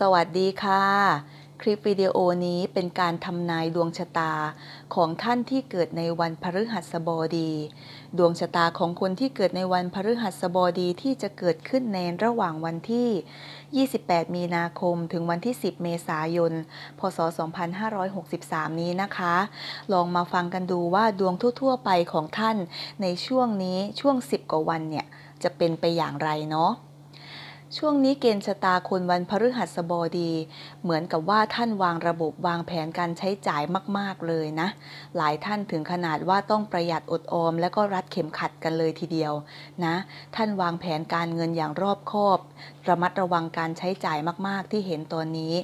สวัสดีค่ะ คลิปวิดีโอนี้เป็นการทำนายดวงชะตาของท่านที่เกิดในวันพฤหัสบดี ดวงชะตาของคนที่เกิดในวันพฤหัสบดีที่จะเกิดขึ้นในระหว่างวันที่ 28 มีนาคมถึงวันที่ 10 เมษายน พศ 2563 นี้นะคะ ลองมาฟังกันดูว่าดวงทั่ว ๆ ไปของท่านในช่วงนี้ช่วง 10 กว่าวันเนี่ยจะเป็นไปอย่างไรเนาะ ช่วงนี้เกณฑ์ชะตาคนวันพฤหัสบดี เหมือนกับว่าท่านวางระบบวางแผนการใช้จ่ายมาก ๆ เลยนะ หลายท่านถึงขนาดว่าต้องประหยัดอดออม และก็รัดเข็มขัดกันเลยทีเดียวนะ ท่านวางแผนการเงินอย่างรอบคอบ ระมัดระวังการใช้จ่ายมาก ๆ ที่เห็นตอนนี้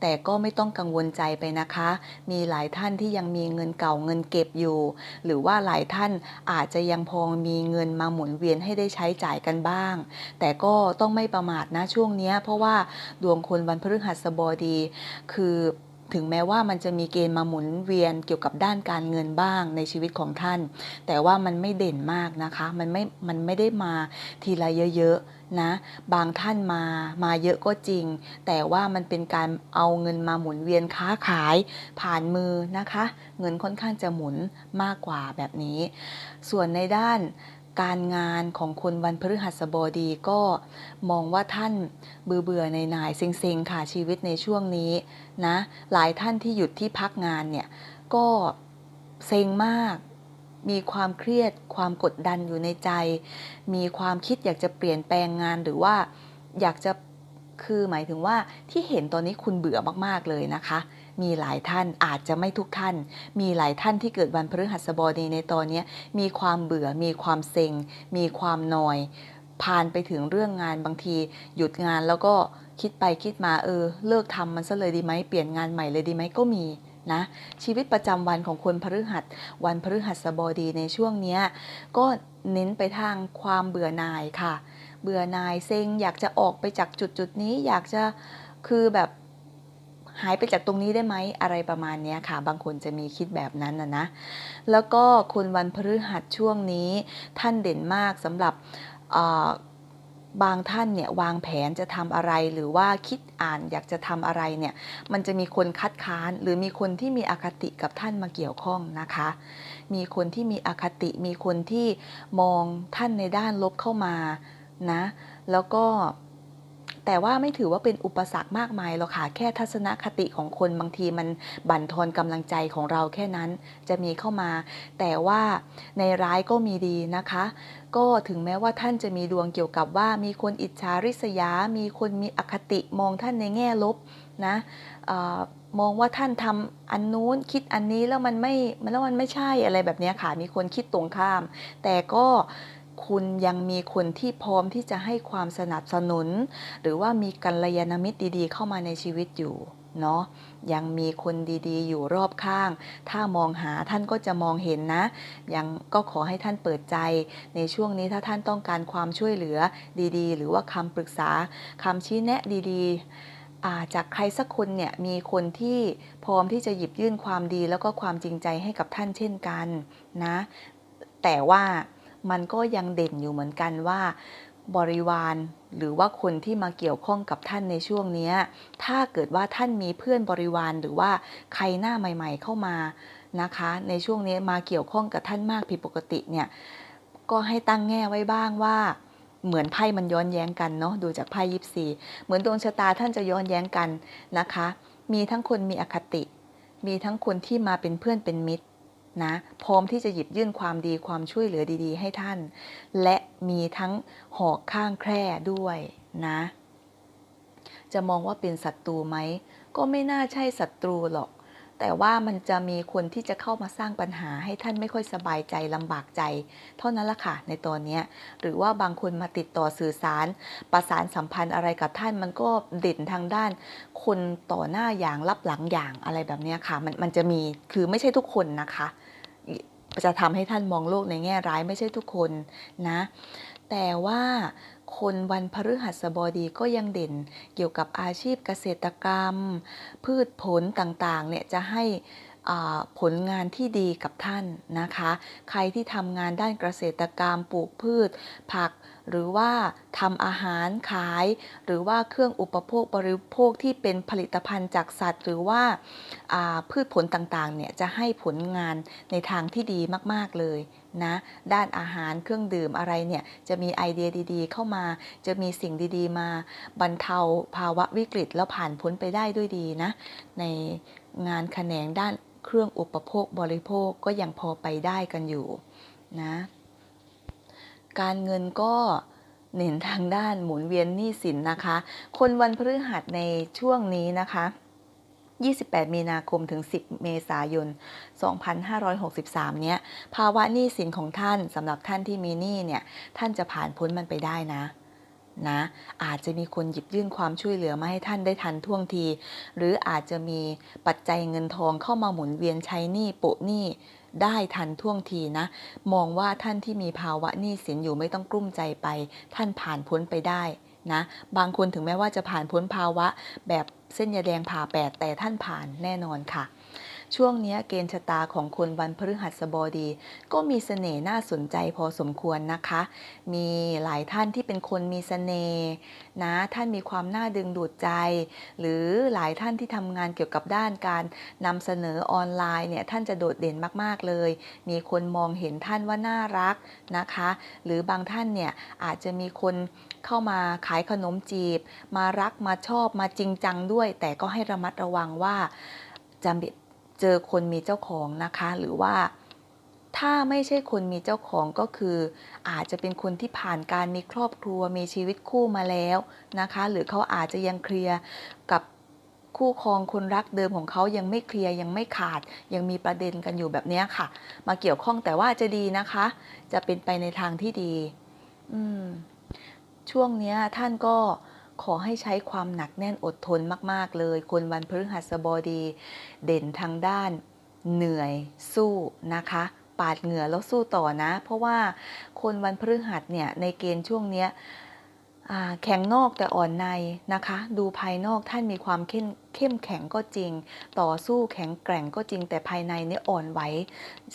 แต่ก็ไม่ต้องกังวลใจไปนะคะ มีหลายท่านที่ยังมีเงินเก่าเงินเก็บอยู่ หรือว่าหลายท่านอาจจะยังพอมีเงินมาหมุนเวียนให้ได้ใช้จ่ายกันบ้าง แต่ก็ต้องไม่ประมาทนะช่วงนี้เพราะว่าดวงคนวันพฤหัสบดีคือ ถึงแม้ว่ามันจะมีเกณฑ์มาหมุนเวียนเกี่ยวกับด้านการเงินบ้างในชีวิตของท่าน แต่ว่ามันไม่เด่นมากนะคะ มันไม่ มันไม่ได้มาทีละเยอะๆนะ บางท่านมา มาเยอะก็จริง แต่ว่ามันเป็นการเอาเงินมาหมุนเวียนค้าขายผ่านมือนะคะ เงินค่อนข้างจะหมุนมากกว่าแบบนี้ ส่วนในด้าน การงานของคนวันพฤหัสบดีก็มองว่าท่านเบื่อเบื่อในนายเซ็งๆค่ะชีวิตในช่วงนี้นะหลายท่านที่หยุดที่พักงานเนี่ยก็เซ็งมาก มีความเครียดความกดดันอยู่ในใจ มีความคิดอยากจะเปลี่ยนแปลงงานหรือว่าอยากจะคือหมายถึงว่าที่เห็นตอนนี้คุณเบื่อมากๆเลยนะคะ มีหลายท่านอาจจะไม่ทุกท่าน มีหลายท่านที่เกิดวันพฤหัสบดีในตอนนี้มีความเบื่อมีความเซ็ง มีความนอย ผ่านไปถึงเรื่องงานบางที หยุดงานแล้วก็คิดไปคิดมาเออ เลิกทำมันซะเลยดีไหมเปลี่ยนงานใหม่เลยดีไหมก็มีนะชีวิตประจำวันของคนพฤหัส วันพฤหัสบดีในช่วงนี้ก็เน้นไปทางความเบื่อหน่ายค่ะ เบื่อหน่ายเซ็งอยากจะออกไปจากจุดจุดนี้อยากจะคือแบบ หายไปจากตรงนี้ได้ไหมอะไรประมาณนี้ค่ะ บางคนจะมีคิดแบบนั้นนะนะ แล้วก็คนวันพฤหัสช่วงนี้ท่านเด่นมากสำหรับบางท่านเนี่ยวางแผนจะทำอะไรหรือว่าคิดอ่านอยากจะทำอะไรเนี่ยมันจะมีคนคัดค้าน หรือมีคนที่มีอคติกับท่านมาเกี่ยวข้องนะคะ มีคนที่มีอคติมีคนที่มองท่านในด้านลบเข้ามานะ แล้วก็ แต่ว่าไม่ถือว่าเป็นอุปสรรคมากมายหรอกค่ะ แค่ทัศนคติของคนบางทีมันบั่นทอนกำลังใจของเราแค่นั้นจะมีเข้ามา แต่ว่าในร้ายก็มีดีนะคะ ก็ถึงแม้ว่าท่านจะมีดวงเกี่ยวกับว่า มีคนอิจฉาริษยา มีคนมีอคติมองท่านในแง่ลบนะออมองว่าท่านทำอันนู้นคิดอันนี้แล้วมันไม่แล้วมันไม่ใช่อะไรแบบนี้ค่ะ มีคนคิดตรงข้าม แต่ก็ คุณยังมีคนที่พร้อมที่จะให้ความสนับสนุน หรือว่ามีกัลยาณมิตรดีๆ เข้ามาในชีวิตอยู่เนาะยังมีคนดีๆ อยู่รอบข้าง ถ้ามองหาท่านก็จะมองเห็นนะ ยังก็ขอให้ท่านเปิดใจ ในช่วงนี้ถ้าท่านต้องการความช่วยเหลือดีๆ หรือว่าคำปรึกษาคำชี้แนะดีๆาจากใครสักคนเนี่ยมีคนที่พร้อมที่จะหยิบยื่นความดีแล้วก็ความจริงใจให้กับท่านเช่นกันนะ แต่ว่า มันก็ยังเด่นอยู่เหมือนกันว่าบริวารหรือว่าคนที่มาเกี่ยวข้องกับท่านในช่วงนี้ ถ้าเกิดว่าท่านมีเพื่อนบริวารหรือว่าใครหน้าใหม่ ๆ เข้ามานะคะ ในช่วงนี้มาเกี่ยวข้องกับท่านมากผิดปกติเนี่ยก็ให้ตั้งแง่ไว้บ้างว่า เหมือนไพ่มันย้อนแย้งกันเนาะดูจากไพ่ยิปซีเหมือนดวงชะตาท่านจะย้อนแย้งกันนะคะ มีทั้งคนมีอคติ มีทั้งคนที่มาเป็นเพื่อนเป็นมิตร นะพร้อมที่จะหยิบยื่นความดีความช่วยเหลือดีๆ ให้ท่าน และมีทั้งหอกข้างแคร่ด้วยนะ จะมองว่าเป็นศัตรูไหม ก็ไม่น่าใช่ศัตรูหรอก แต่ว่ามันจะมีคนที่จะเข้ามาสร้างปัญหาให้ท่านไม่ค่อยสบายใจลำบากใจ เท่านั้นละค่ะในตอนนี้หรือว่าบางคนมาติดต่อสื่อสาร ประสานสัมพันธ์อะไรกับท่านมันก็เด่นทางด้าน คนต่อหน้าอย่างรับหลังอย่างอะไรแบบนี้ค่ะมันมันจะมีคือไม่ใช่ทุกคนนะคะ จะทำให้ท่านมองโลกในแง่ร้ายไม่ใช่ทุกคนนะ แต่ว่าคนวันพฤหัสบดีก็ยังเด่นเกี่ยวกับอาชีพเกษตรกรรม พืชผลต่างๆเนี่ยจะให้ ผลงานที่ดีกับท่านนะคะ ใครที่ทำงานด้านเกษตรกรรมปลูกพืช ผัก หรือว่าทำอาหารขาย หรือว่าเครื่องอุปโภคบริโภคที่เป็นผลิตภัณฑ์จากสัตว์ หรือว่าาพืชผลต่างๆเนี่ยจะให้ผลงานในทางที่ดีมากๆเลยนะด้านอาหารเครื่องดื่มอะไรเนี่ยจะมีไอเดียดีๆ เข้ามา จะมีสิ่งดีๆ มาบรรเทาภาวะวิกฤตแล้วผ่านพ้นไปได้ด้วยดีนะในงานแขนงด้าน เครื่องอุปโภคบริโภคก็ยังพอไปได้กันอยู่นะการเงินก็เน้นทางด้านหมุนเวียนหนี้สินนะคะ คนวันพฤหัสในช่วงนี้นะคะ 28 มีนาคมถึง 10 เมษายน 2563 เนี้ย ภาวะหนี้สินของท่านสำหรับท่านที่มีหนี้เนี่ย ท่านจะผ่านพ้นมันไปได้นะ นะอาจจะมีคนหยิบยื่นความช่วยเหลือมาให้ท่านได้ทันท่วงที หรืออาจจะมีปัจจัยเงินทองเข้ามาหมุนเวียนใช้หนี้โปะหนี้ได้ทันท่วงทีนะ มองว่าท่านที่มีภาวะหนี้สินอยู่ไม่ต้องกลุ้มใจไป ท่านผ่านพ้นไปได้นะบางคนถึงแม้ว่าจะผ่านพ้นภาวะแบบเส้นยาแดงผ่าแปดแต่ท่านผ่านแน่นอนค่ะ ช่วงนี้เกณฑ์ชะตาของคนวันพฤหัสบดี ก็มีเสน่ห์น่าสนใจพอสมควรนะคะ มีหลายท่านที่เป็นคนมีเสน่ห์นะท่านมีความน่าดึงดูดใจ หรือหลายท่านที่ทำงานเกี่ยวกับด้านการนำเสนอออนไลน์เนี่ยท่านจะโดดเด่นมาก ๆ เลย มีคนมองเห็นท่านว่าน่ารักนะคะ หรือบางท่านเนี่ยอาจจะมีคนเข้ามาขายขนมจีบ มารักมาชอบมาจริงจังด้วย แต่ก็ให้ระมัดระวังว่าจะ เจอคนมีเจ้าของนะคะ หรือว่าถ้าไม่ใช่คนมีเจ้าของก็คือ อาจจะเป็นคนที่ผ่านการมีครอบครัวมีชีวิตคู่มาแล้วนะคะ หรือเขาอาจจะยังเคลียร์กับคู่ครองคนรักเดิมของเขายังไม่เคลียร์ยังไม่ขาด ยังมีประเด็นกันอยู่แบบนี้ค่ะ มาเกี่ยวข้องแต่ว่าจะดีนะคะ จะเป็นไปในทางที่ดี อืมช่วงนี้ท่านก็ ขอให้ใช้ความหนักแน่นอดทนมาก ๆ เลย คนวันพฤหัสบดี เด่นทางด้านเหนื่อยสู้นะคะ ปาดเหงื่อแล้วสู้ต่อนะ เพราะว่าคนวันพฤหัสเนี่ยในเกณฑ์ช่วงเนี้ยแข็งนอกแต่อ่อนในนะคะ ดูภายนอกท่านมีความเข้มเข้มแข็งก็จริง ต่อสู้แข็งแกร่งก็จริง แต่ภายในเนี่ยอ่อนไหว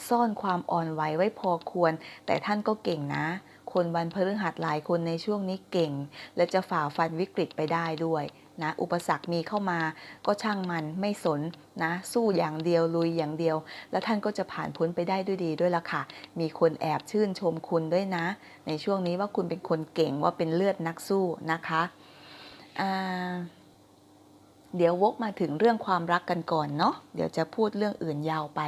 ซ่อนความอ่อนไหวไว้พอควร แต่ท่านก็เก่งนะ คนวันพฤหัสหลายคนในช่วงนี้เก่ง และจะฝ่าฟันวิกฤตไปได้ด้วยนะอุปสรรคมีเข้ามาก็ช่างมันไม่สนนะสู้อย่างเดียวลุยอย่างเดียว แล้วท่านก็จะผ่านพ้นไปได้ด้วยดีด้วยละค่ะ มีคนแอบชื่นชมคุณด้วยนะ ในช่วงนี้ว่าคุณเป็นคนเก่งว่าเป็นเลือดนักสู้นะคะอ่า เดี๋ยววกมาถึงเรื่องความรักกันก่อนเนาะเดี๋ยวจะพูดเรื่องอื่นยาวไป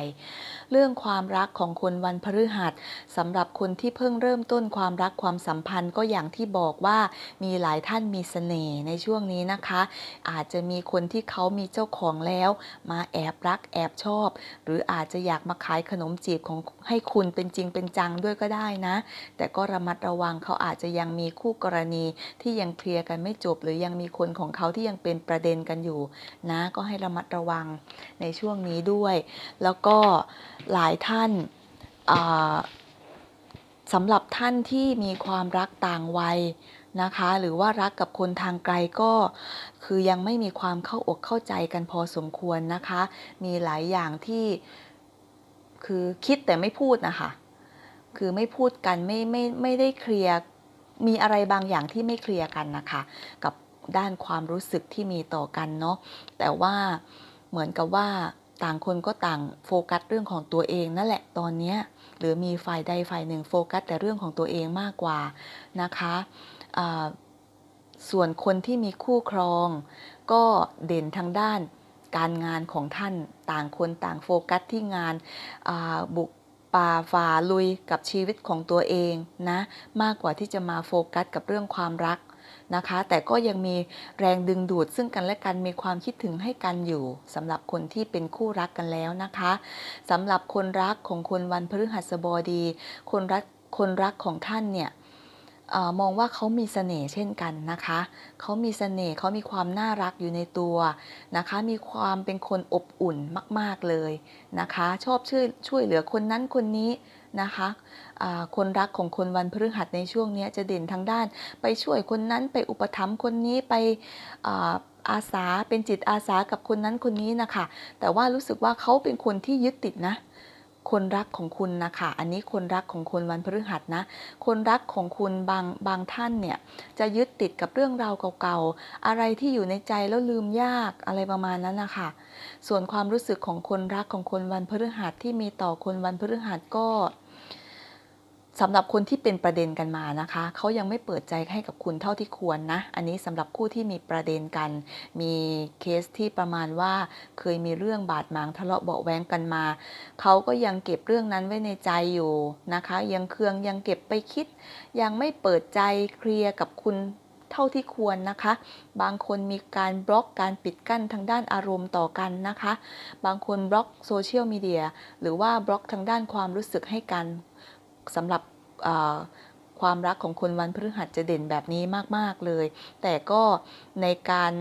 เรื่องความรักของคนวันพฤหัสสำหรับคนที่เพิ่งเริ่มต้นความรักความสัมพันธ์ก็อย่างที่บอกว่ามีหลายท่านมีเสน่ห์ในช่วงนี้นะคะ อาจจะมีคนที่เขามีเจ้าของแล้ว มาแอบรักแอบชอบ หรืออาจจะอยากมาขายขนมจีบของให้คุณเป็นจริงเป็นจังด้วยก็ได้นะ แต่ก็ระมัดระวังเขาอาจจะยังมีคู่กรณีที่ยังเคลียร์กันไม่จบ หรือยังมีคนของเขาที่ยังเป็นประเด็นกันอยู่นะก็ให้ระมัดระวังในช่วงนี้ด้วย แล้วก็หลายท่านสำหรับท่านที่มีความรักต่างวัยนะคะ หรือว่ารักกับคนทางไกลก็คือยังไม่มีความเข้าอกเข้าใจกันพอสมควรนะคะ มีหลายอย่างที่คือคิดแต่ไม่พูดนะคะ คือไม่พูดกันไม่ไม่ไม่ได้เคลียร์มีอะไรบางอย่างที่ไม่เคลียร์กันนะคะ กับ ด้านความรู้สึกที่มีต่อกันเนาะแต่ว่าเหมือนกับว่าต่างคนก็ต่างโฟกัสเรื่องของตัวเองนั่นแหละตอนนี้หรือมีฝ่ายใดฝ่ายหนึ่งโฟกัสแต่เรื่องของตัวเองมากกว่านะคะะส่วนคนที่มีคู่ครอง ก็เด่นทางด้านการงานของท่านต่างคนต่างโฟกัสที่งานบุกป่าฝ่าลุยกับชีวิตของตัวเองนะมากกว่าที่จะมาโฟกัสกับเรื่องความรัก นะคะ แต่ก็ยังมีแรงดึงดูดซึ่งกันและกันมีความคิดถึงให้กันอยู่สำหรับคนที่เป็นคู่รักกันแล้วนะคะสำหรับคนรักของคนวันพฤหัสบดี คนรักคนรักของท่านเนี่ยอมองว่าเขามีเสน่ห์เช่นกันนะคะ เขามีเสน่ห์เขามีความน่ารักอยู่ในตัวนะคะ มีความเป็นคนอบอุ่นมาก ๆเลยนะคะ ชอบช่วยช่วยเหลือคนนั้นคนนี้ นะคะคนรักของคนวันพฤหัสในช่วงนี้จะเด่นทางด้าน ไปช่วยคนนั้นไปอุปถัมภ์คนนี้ไปอาสาเป็นจิตอาสากับคนนั้นคนนี้นะคะแต่ว่ารู้สึกว่าเขาเป็นคนที่ยึดติดนะ คนรักของคุณนะคะอันนี้คนรักของคนวันพฤหัสนะ คนรักของคุณบางบางท่านเนี่ยจะยึดติดกับเรื่องราวเก่าๆ อะไรที่อยู่ในใจแล้วลืมยากอะไรประมาณนั้นนะคะส่วนความรู้สึกของคนรักของคนวันพฤหัสที่มีต่อคนวันพฤหัสก็ สำหรับคนที่เป็นประเด็นกันมานะคะ เขายังไม่เปิดใจให้กับคุณเท่าที่ควรนะ อันนี้สำหรับคู่ที่มีประเด็นกัน มีเคสที่ประมาณว่าเคยมีเรื่องบาดหมางทะเลาะเบาะแว้งกันมา เขาก็ยังเก็บเรื่องนั้นไว้ในใจอยู่นะคะ ยังเคืองยังเก็บไปคิด ยังไม่เปิดใจเคลียร์กับคุณเท่าที่ควรนะคะ บางคนมีการบล็อกการปิดกั้นทางด้านอารมณ์ต่อกันนะคะ บางคนบล็อกโซเชียลมีเดียหรือว่าบล็อกทางด้านความรู้สึกให้กัน สำหรับความรักของคนวันพฤหัสจะเด่นแบบนี้มาก ๆ เลย แต่ก็ในการ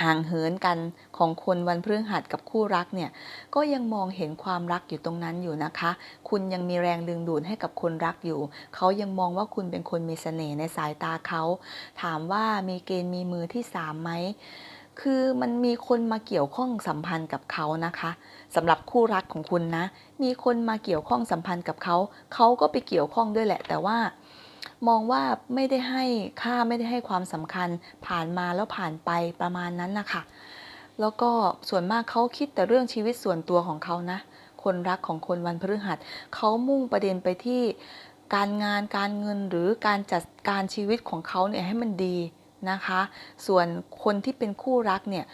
ห่างเหินกันของคนวันพฤหัสกับคู่รักเนี่ย ก็ยังมองเห็นความรักอยู่ตรงนั้นอยู่นะคะ คุณยังมีแรงดึงดูดให้กับคนรักอยู่ เขายังมองว่าคุณเป็นคนมีเสน่ห์ในสายตาเขา ถามว่ามีเกณฑ์มีมือที่สามไหม คือมันมีคนมาเกี่ยวข้องสัมพันธ์กับเขานะคะสำหรับคู่รักของคุณนะ มีคนมาเกี่ยวข้องสัมพันธ์กับเขา เขาก็ไปเกี่ยวข้องด้วยแหละ แต่ว่า มองว่าไม่ได้ให้ค่าไม่ได้ให้ความสำคัญผ่านมาแล้วผ่านไปประมาณนั้นนะคะแล้วก็ส่วนมากเขาคิดแต่เรื่องชีวิตส่วนตัวของเขานะ คนรักของคนวันพฤหัสเขามุ่งประเด็นไปที่การงานการเงินหรือการจัดการชีวิตของเขาเนี่ยให้มันดี นะคะ ส่วนคนที่เป็นคู่รักเนี่ย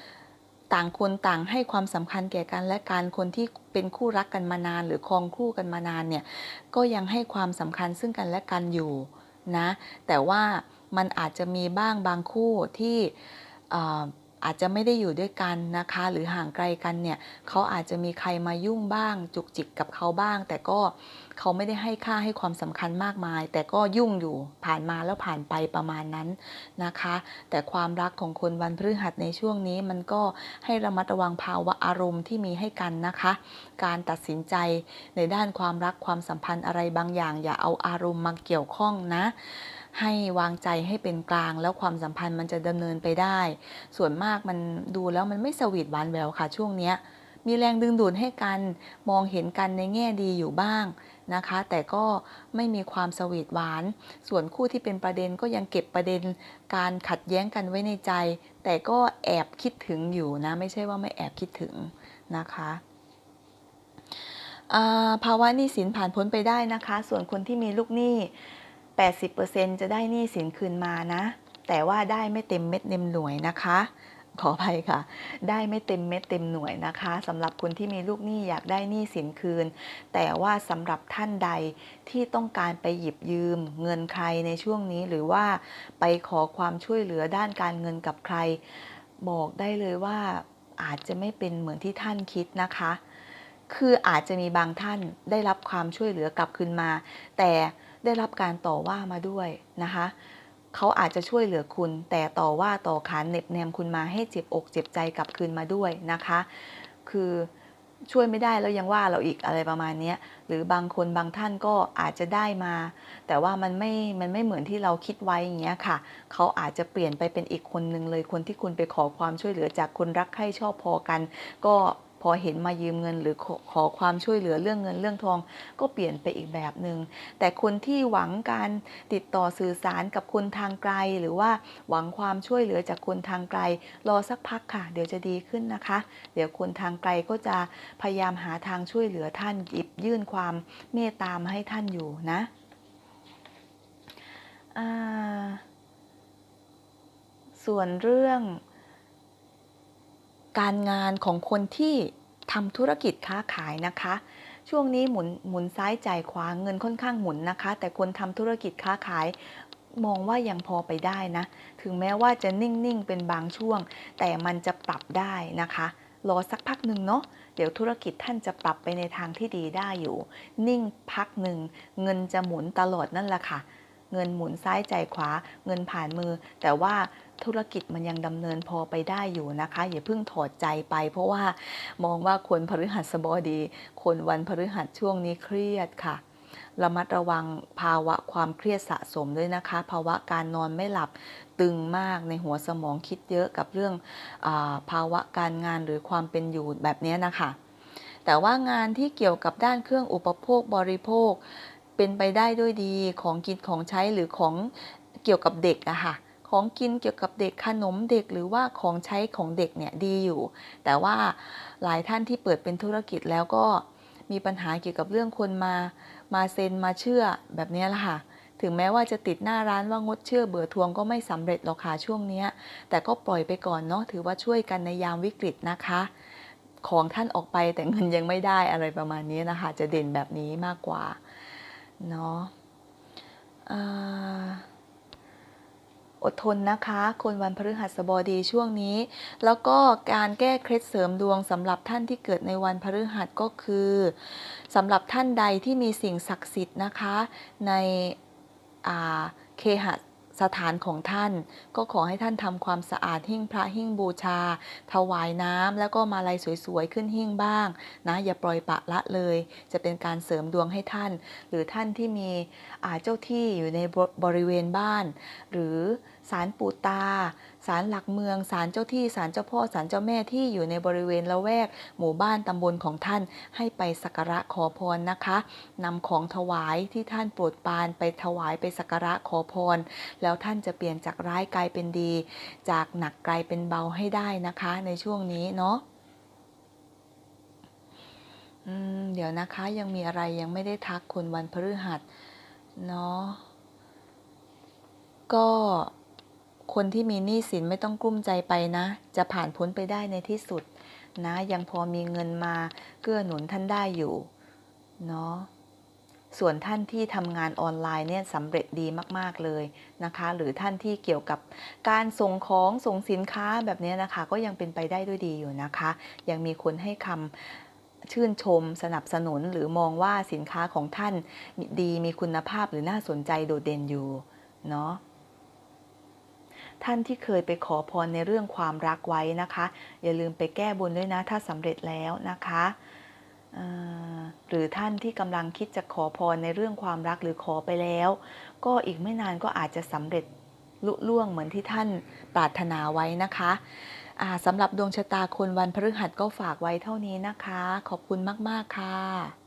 ต่างคนต่างให้ความสำคัญแก่กันและการคนที่เป็นคู่รักกันมานาน หรือครองคู่กันมานานเนี่ยก็ยังให้ความสำคัญซึ่งกันและกันอยู่นะแต่ว่ามันอาจจะมีบ้างบางคู่ที่ อาจจะไม่ได้อยู่ด้วยกันนะคะ หรือห่างไกลกันเนี่ยเขาอาจจะมีใครมายุ่งบ้าง จุกจิกกับเขาบ้าง แต่ก็เขาไม่ได้ให้ค่าให้ความสำคัญมากมาย แต่ก็ยุ่งอยู่ผ่านมาแล้วผ่านไปประมาณนั้นนะคะ แต่ความรักของคนวันพฤหัสในช่วงนี้มันก็ให้ระมัดระวังภาวะอารมณ์ที่มีให้กันนะคะ การตัดสินใจในด้านความรักความสัมพันธ์อะไรบางอย่าง อย่าเอาอารมณ์มาเกี่ยวข้องนะ ให้วางใจให้เป็นกลาง แล้วความสัมพันธ์มันจะดำเนินไปได้ ส่วนมากมันดูแล้วมันไม่สวีทหวานแววค่ะช่วงนี้มีแรงดึงดูดให้กันมองเห็นกันในแง่ดีอยู่บ้างนะคะ แต่ก็ไม่มีความสวีทหวาน ส่วนคู่ที่เป็นประเด็นก็ยังเก็บประเด็นการขัดแย้งกันไว้ในใจ แต่ก็แอบคิดถึงอยู่นะ ไม่ใช่ว่าไม่แอบคิดถึงนะคะภาวะหนี้สินผ่านพ้นไปได้นะคะ ส่วนคนที่มีลูกหนี้ 80%จะได้หนี้สินคืนมานะ แต่ว่าได้ไม่เต็มเม็ดเต็มหน่วยนะคะ ขออภัยค่ะ ได้ไม่เต็มเม็ดเต็มหน่วยนะคะสำหรับคนที่มีลูกหนี้อยากได้หนี้สินคืน แต่ว่าสำหรับท่านใดที่ต้องการไปหยิบยืม เงินใครในช่วงนี้หรือว่าไปขอความช่วยเหลือด้านการเงินกับใคร บอกได้เลยว่าอาจจะไม่เป็นเหมือนที่ท่านคิดนะคะ คืออาจจะมีบางท่านได้รับความช่วยเหลือกลับคืนมา แต่ ได้รับการต่อว่ามาด้วยนะคะเขาอาจจะช่วยเหลือคุณ แต่ต่อว่าต่อขานเน็บแนมคุณมาให้เจ็บอกเจ็บใจกลับคืนมาด้วยนะคะ คือช่วยไม่ได้แล้วยังว่าเราอีกอะไรประมาณนี้หรือบางคนบางท่านก็อาจจะได้มา แต่ว่ามันไม่มันไม่เหมือนที่เราคิดไว้อย่างเงี้ยค่ะ เขาอาจจะเปลี่ยนไปเป็นอีกคนนึงเลยคนที่คุณไปขอความช่วยเหลือจากคนรักใคร่ชอบพอกัน ก็ พอเห็นมายืมเงินหรือขอขอความช่วยเหลือเรื่องเงินเรื่องทอง ก็เปลี่ยนไปอีกแบบหนึง่งแต่คนที่หวังการติดต่อสื่อสารกับคนทางไกล หรือว่าหวังความช่วยเหลือจากคนทางไกล รอสักพักค่ะ เดี๋ยวจะดีขึ้นนะคะ เดี๋ยวคนทางไกลก็จะพยายามหาทางช่วยเหลือท่านหยิบยื่นความเมตตามาให้ท่านอยู่นะส่วนเรื่อง การงานของคนที่ทำธุรกิจค้าขายนะคะ ช่วงนี้หมุนหมุนซ้ายจ่ายขวาเงินค่อนข้างหมุนนะคะ แต่คนทำธุรกิจค้าขายมองว่ายังพอไปได้นะ ถึงแม้ว่าจะนิ่ง ๆ เป็นบางช่วง แต่มันจะปรับได้นะคะ รอสักพักหนึ่งเนาะ เดี๋ยวธุรกิจท่านจะปรับไปในทางที่ดีได้อยู่ นิ่งพักหนึ่ง เงินจะหมุนตลอดนั่นแหละค่ะ เงินหมุนซ้ายใจขวา เงินผ่านมือ แต่ว่า ธุรกิจมันยังดำเนินพอไปได้อยู่นะคะ อย่าเพิ่งถอดใจไป เพราะว่ามองว่าคนพฤหัสบดี คนวันพฤหัสช่วงนี้เครียดค่ะระมัดระวังภาวะความเครียดสะสมด้วยนะคะ ภาวะการนอนไม่หลับตึงมากในหัวสมองคิดเยอะกับเรื่องอภาวะการงานหรือความเป็นอยู่แบบนี้นะคะ แต่ว่างานที่เกี่ยวกับด้านเครื่องอุปโภคบริโภค เป็นไปได้ด้วยดีของกินของใช้หรือของเกี่ยวกับเด็กอะค่ะ ของกินเกี่ยวกับเด็กขนมเด็กหรือว่าของใช้ของเด็กเนี่ยดีอยู่ แต่ว่าหลายท่านที่เปิดเป็นธุรกิจแล้วก็มีปัญหาเกี่ยวกับเรื่องคนมา มาเซ็นมาเชื่อแบบนี้แหละค่ะ ถึงแม้ว่าจะติดหน้าร้านว่างดเชื่อเบื่อทวงก็ไม่สำเร็จหรอกค่ะช่วงนี้ แต่ก็ปล่อยไปก่อนเนาะถือว่าช่วยกันในยามวิกฤตนะคะ ของท่านออกไปแต่เงินยังไม่ได้อะไรประมาณนี้นะคะ จะเด่นแบบนี้มากกว่าเนาะ อดทนนะคะ คนวันพฤหัสบดีช่วงนี้ แล้วก็การแก้เคล็ดเสริมดวงสำหรับท่านที่เกิดในวันพฤหัสก็คือสำหรับท่านใดที่มีสิ่งศักดิ์สิทธิ์นะคะ ในอาเคห สถานของท่าน ก็ขอให้ท่านทำความสะอาดหิ้งพระหิ้งบูชา ถวายน้ำแล้วก็มาลัยสวยๆ ขึ้นหิ้งบ้างนะอย่าปล่อยปะละเลย จะเป็นการเสริมดวงให้ท่าน หรือท่านที่มีอาเจ้าที่อยู่ในบบริเวณบ้าน หรือศาลปู่ตา ศาลหลักเมือง ศาลเจ้าที่ ศาลเจ้าพ่อ ศาลเจ้าแม่ที่อยู่ในบริเวณละแวก หมู่บ้านตำบลของท่าน ให้ไปสักการะขอพรนะคะนำของถวายที่ท่านโปรดปานไปถวายไปสักการะขอพร แล้วท่านจะเปลี่ยนจากร้ายกลายเป็นดี จากหนักกลายเป็นเบาให้ได้นะคะในช่วงนี้เนาะเดี๋ยวนะคะยังมีอะไรยังไม่ได้ทักคนวันพฤหัสเนาะก็ คนที่มีหนี้สินไม่ต้องกุ้มใจไปนะ จะผ่านพ้นไปได้ในที่สุด นะ ยังพอมีเงินมาเกื้อหนุนท่านได้อยู่ เนาะส่วนท่านที่ทำงานออนไลน์เนี่ยสำเร็จดีมากๆเลยนะคะ หรือท่านที่เกี่ยวกับการส่งของส่งสินค้าแบบนี้นะคะ ก็ยังเป็นไปได้ด้วยดีอยู่นะคะ ยังมีคนให้คำชื่นชมสนับสนุนหรือมองว่าสินค้าของท่านดีมีคุณภาพหรือน่าสนใจโดดเด่นอยู่เนาะ ท่านที่เคยไปขอพรในเรื่องความรักไว้นะคะ อย่าลืมไปแก้บนด้วยนะถ้าสำเร็จแล้วนะคะหรือท่านที่กำลังคิดจะขอพรในเรื่องความรักหรือขอไปแล้ว ก็อีกไม่นานก็อาจจะสำเร็จลุล่วงเหมือนที่ท่านปรารถนาไว้นะคะสำหรับดวงชะตาคนวันพฤหัสก็ฝากไว้เท่านี้นะคะ ขอบคุณมาก ๆ ค่ะ